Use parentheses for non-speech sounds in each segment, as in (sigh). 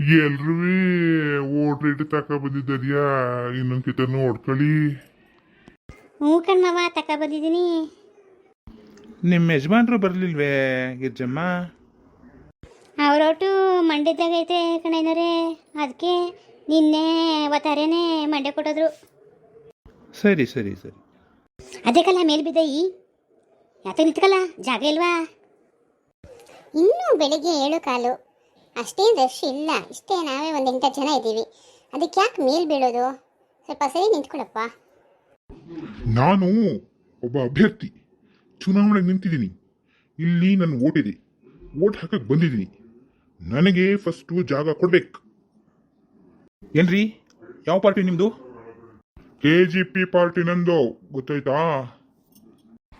ಎಲ್ರೂ vote rate ತಕ ಬಂದಿದ್ದದ್ಯಾ ಇನ್ನೊಂದ್ ಕಿತ ನೋಡ್ಕೊಳ್ಳಿ. ಹ್ಞೂ ಕಣ್ಮವ ತಕ ಬಂದಿದ್ದೀನಿ ನಿಮ್ಮ ಯಜಮಾನ್ರು ಬರ್ಲಿಲ್ವೇ ಗಿರ್ಜಮ್ಮ ಅವ್ರೊಟ್ಟು ಮಂಡ್ಯದಾಗ ಐತೆ ಕಣಯ್ಯನವ್ರೆ ಅದಕ್ಕೆ ನಿನ್ನೆ ಒತ್ತಾರೇನೆ ಮಂಡ್ಯ ಕೊಟ್ಟೋದ್ರು. ಸರಿ ಸರಿ ಸರಿ. ಅದಕ್ಕಲ್ಲ ಮೇಲ್ ಬಿದ್ದ. ಈ ಯಾಕೆ ನಿಂತ್ಕಲ್ಲ ಜಾಗ ಇಲ್ವಾ? ಇನ್ನೂ ಬೆಳಿಗ್ಗೆ ಏಳು ಕಾಲು. ಅಷ್ಟೇನು ರಶ್ ಇಲ್ಲ. ಇಷ್ಟೇ ನಾವೇ ಒಂದು ಎಂಟತ್ತು ಜನ ಇದ್ದೀವಿ. ಅದಕ್ಕೆ ಯಾಕೆ ಮೇಲ್ ಬೀಳೋದು? ಸ್ವಲ್ಪ ಸರಿ ನಿಂತ್ಕೊಳಪ್ಪ. ನಾನು ಒಬ್ಬ ಅಭ್ಯರ್ಥಿ. ಚುನಾವಣೆಗೆ ನಿಂತಿದ್ದೀನಿ. ಇಲ್ಲಿ ನನ್ನ ಓಟ್ ಇದೆ. ಓಟ್ ಹಾಕಕ್ಕೆ ಬಂದಿದ್ದೀನಿ. ನನಗೆ ಫಸ್ಟು ಜಾಗ ಕೊಡ್ಬೇಕು. ಏನ್ರಿ? ಯಾವ ಪಾರ್ಟಿ ನಿಮ್ಮದು ಕೆ ಜಿ ಪಿ ಪಾರ್ಟಿ ನಂದು. ಗೊತ್ತಾಯ್ತಾ?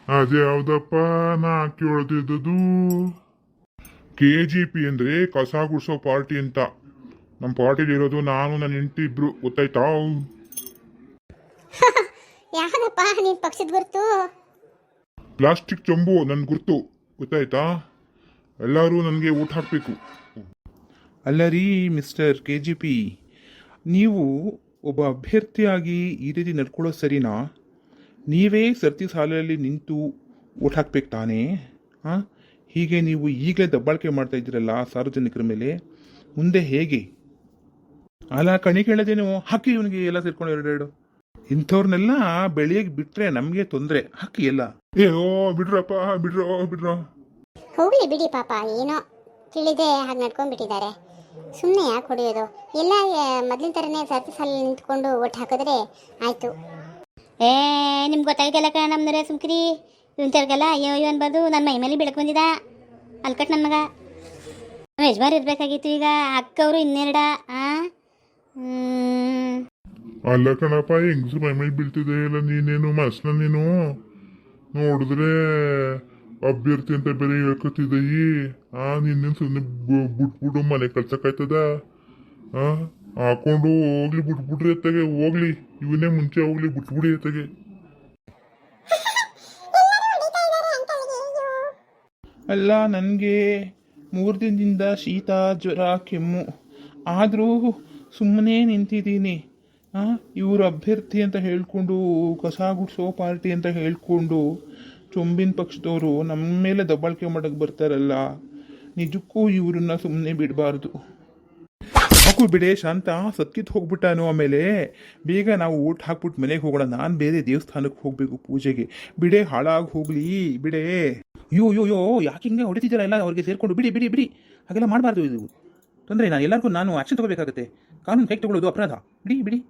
ಅದೇ ಯಾವ್ದಪ್ಪ ನಾ ಕೇಳ್ತಿದ್ದದು ಕೆ ಜಿ ಪಿ ಅಂದ್ರೆ ಕಸ ಗುಡಿಸೋ ಪಾರ್ಟಿ ಅಂತ. ನಮ್ಮ ಪಾರ್ಟಿಲಿ ಇರೋದು ನಾನು ನನ್ನ ಹೆಂಡತಿ ಇಬ್ರು. ಗೊತ್ತಾಯ್ತಾ? (laughs) ಯಾಕಪ್ಪ ನಿನ್ ಪಕ್ಷದ ಗುರುತು? ಪ್ಲಾಸ್ಟಿಕ್ ಚೊಂಬು ನನ್ನ ಗುರ್ತು. ಗೊತ್ತಾಯ್ತಾ? ಎಲ್ಲರೂ ನನಗೆ ಊಟ ಹಾಕಬೇಕು. ಅಲ್ಲ ರೀ ಮಿಸ್ಟರ್ ಕೆ ಜಿ ಪಿ ನೀವು ಒಬ್ಬ ಅಭ್ಯರ್ಥಿಯಾಗಿ ಈ ರೀತಿ ನಡ್ಕೊಳ್ಳೋ ಸರಿನಾ? ನೀವೇ ಸರ್ತಿ ಸಾಲಲ್ಲಿ ನಿಂತು ಓಟ್ ಹಾಕ್ಬೇಕು ತಾನೇ? ಹಾಂ? ಹೀಗೆ ನೀವು ಈಗಲೇ ದಬ್ಬಾಳಿಕೆ ಮಾಡ್ತಾ ಇದ್ದೀರಲ್ಲ ಸಾರ್ವಜನಿಕರ ಮೇಲೆ ಮುಂದೆ ಹೇಗೆ? ಅಲ್ಲ ಕಣಿ ಕೇಳದೆ ನೀವು ಹಕ್ಕಿ ಇವನಿಗೆ ಎಲ್ಲ ಸೇರ್ಕೊಂಡು ಎರಡೆರಡು ಇಂಥವ್ರನ್ನೆಲ್ಲ ಬೆಳೆಯಕ್ಕೆ ಬಿಟ್ರೆ ನಮಗೆ ತೊಂದರೆ ಹಕ್ಕಿ ಎಲ್ಲ. ಏಯೋ ಬಿಡ್ರಪ್ಪ ಬಿಡ್ರೋ ಬಿಡ್ರೋ. ಹೋಗ್ಲಿ ಬಿಡಿ ಪಾಪ ಏನೋ ತಿಳಿದೆ ಹಾಗೆ ನಡ್ಕೊಂಡ್ಬಿಟ್ಟಿದ್ದಾರೆ. ಸುಮ್ಮನೆ ಯಾಕೆ ಹೊಡೆಯೋದು? ಎಲ್ಲ ಮೊದಲಿನ ಥರನೇ ಸರ್ತಿ ಸಾಲ ನಿಂತ್ಕೊಂಡು ಒಟ್ಟು ಹಾಕಿದ್ರೆ ಆಯಿತು. ಏ ನಿಮ್ಗೆ ಗೊತ್ತಾಗಿದ್ದಲ್ಲ ಕಣ ನಮ್ದರೆ ಸುಮ್ಕಿರಿ. ಇಂಥವ್ರಿಗೆಲ್ಲ ಅಯ್ಯೋ ಅಯ್ಯೋ ಅನ್ಬಾರ್ದು ನನ್ನ ಮೈ ಮೇಲೆ ಬೆಳಕು ಬಂದಿದ ಅಲ್ಕಟ್ ನನ್ನ ಮಗ. ಯಜಮಾನ್ ಇರಬೇಕಾಗಿತ್ತು ಈಗ, ಅಕ್ಕವರು ಇನ್ನೆರಡ ಹ್ಮ್. ಅಲ್ಲ ಕಣಪ್ಪ, ಹೆಂಗಸ್ರು ಮೈ ಮೇಲೆ ಬೀಳ್ತಿದೆ? ಇಲ್ಲ, ನೀನೇನು, ಮಸ್ನ ನೀನು? ನೋಡಿದ್ರೆ ಅಭ್ಯರ್ಥಿ ಅಂತ ಬೇರೆ ಹೇಳ್ಕೊತಿದ್ದೀ ಆ, ನಿನ್ನೇನು ಸುಮ್ಮನೆ ಬಿಟ್ಬಿಡು, ಮನೆ ಕಳ್ಸಕ್ಕಾಯ್ತದ? ಆ? ಹಾಕೊಂಡು ಹೋಗ್ಲಿ, ಬಿಟ್ಬಿಡ್ರಿ ಅತ್ತಗೆ, ಹೋಗ್ಲಿ. ಇವನೇ ಮುಂಚೆ ಹೋಗ್ಲಿ, ಬಿಟ್ಬಿಡಿ ಅತ್ತಗೆ. ಅಲ್ಲ, ನನಗೆ ಮೂರು ದಿನದಿಂದ ಶೀತ, ಜ್ವರ, ಕೆಮ್ಮು. ಆದರೂ ಸುಮ್ಮನೆ ನಿಂತಿದ್ದೀನಿ. ಇವರು ಅಭ್ಯರ್ಥಿ ಅಂತ ಹೇಳಿಕೊಂಡು, ಕಸ ಗುಡಿಸೋ ಪಾರ್ಟಿ ಅಂತ ಹೇಳಿಕೊಂಡು ಚೊಂಬಿನ ಪಕ್ಷದವರು ನಮ್ಮ ಮೇಲೆ ದಬ್ಬಾಳಿಕೆ ಮಾಡೋಕ್ಕೆ ಬರ್ತಾರಲ್ಲ, ನಿಜಕ್ಕೂ ಇವ್ರನ್ನ ಸುಮ್ಮನೆ ಬಿಡಬಾರ್ದು. ಹಾಕು ಬಿಡೆ, ಶಾಂತ, ಸತ್ಕಿತ್ ಹೋಗ್ಬಿಟ್ಟಾನು ಆಮೇಲೆ ಬೇಗ ನಾವು ಊಟ ಹಾಕ್ಬಿಟ್ಟು ಮನೆಗೆ ಹೋಗೋಣ. ನಾನು ಬೇರೆ ದೇವಸ್ಥಾನಕ್ಕೆ ಹೋಗಬೇಕು ಪೂಜೆಗೆ. ಬಿಡೆ, ಹಾಳಾಗಿ ಹೋಗಲಿ, ಬಿಡೆ. ಯೋ ಯೋ ಯೋ ಯಾಕೆ ಹಿಂಗೆ ಹೊಡಿತಿದ್ದೀರಾ ಎಲ್ಲ ಅವ್ರಿಗೆ ಸೇರಿಕೊಂಡು ಬಿಡಿ ಬಿಡಿ ಬಿಡಿ. ಹಾಗೆಲ್ಲ ಮಾಡಬಾರ್ದು ಇದು. ತೊಂದರೆ ನಾನು ಎಲ್ಲರಿಗೂ ನಾನು ಆಕ್ಷನ್ ತಗೋಬೇಕಾಗುತ್ತೆ. ಕಾನೂನು ಕೈಗೆ ತಗೊಳ್ಳೋದು ಅಪರಾಧ. ಬಿಡಿ ಬಿಡಿ.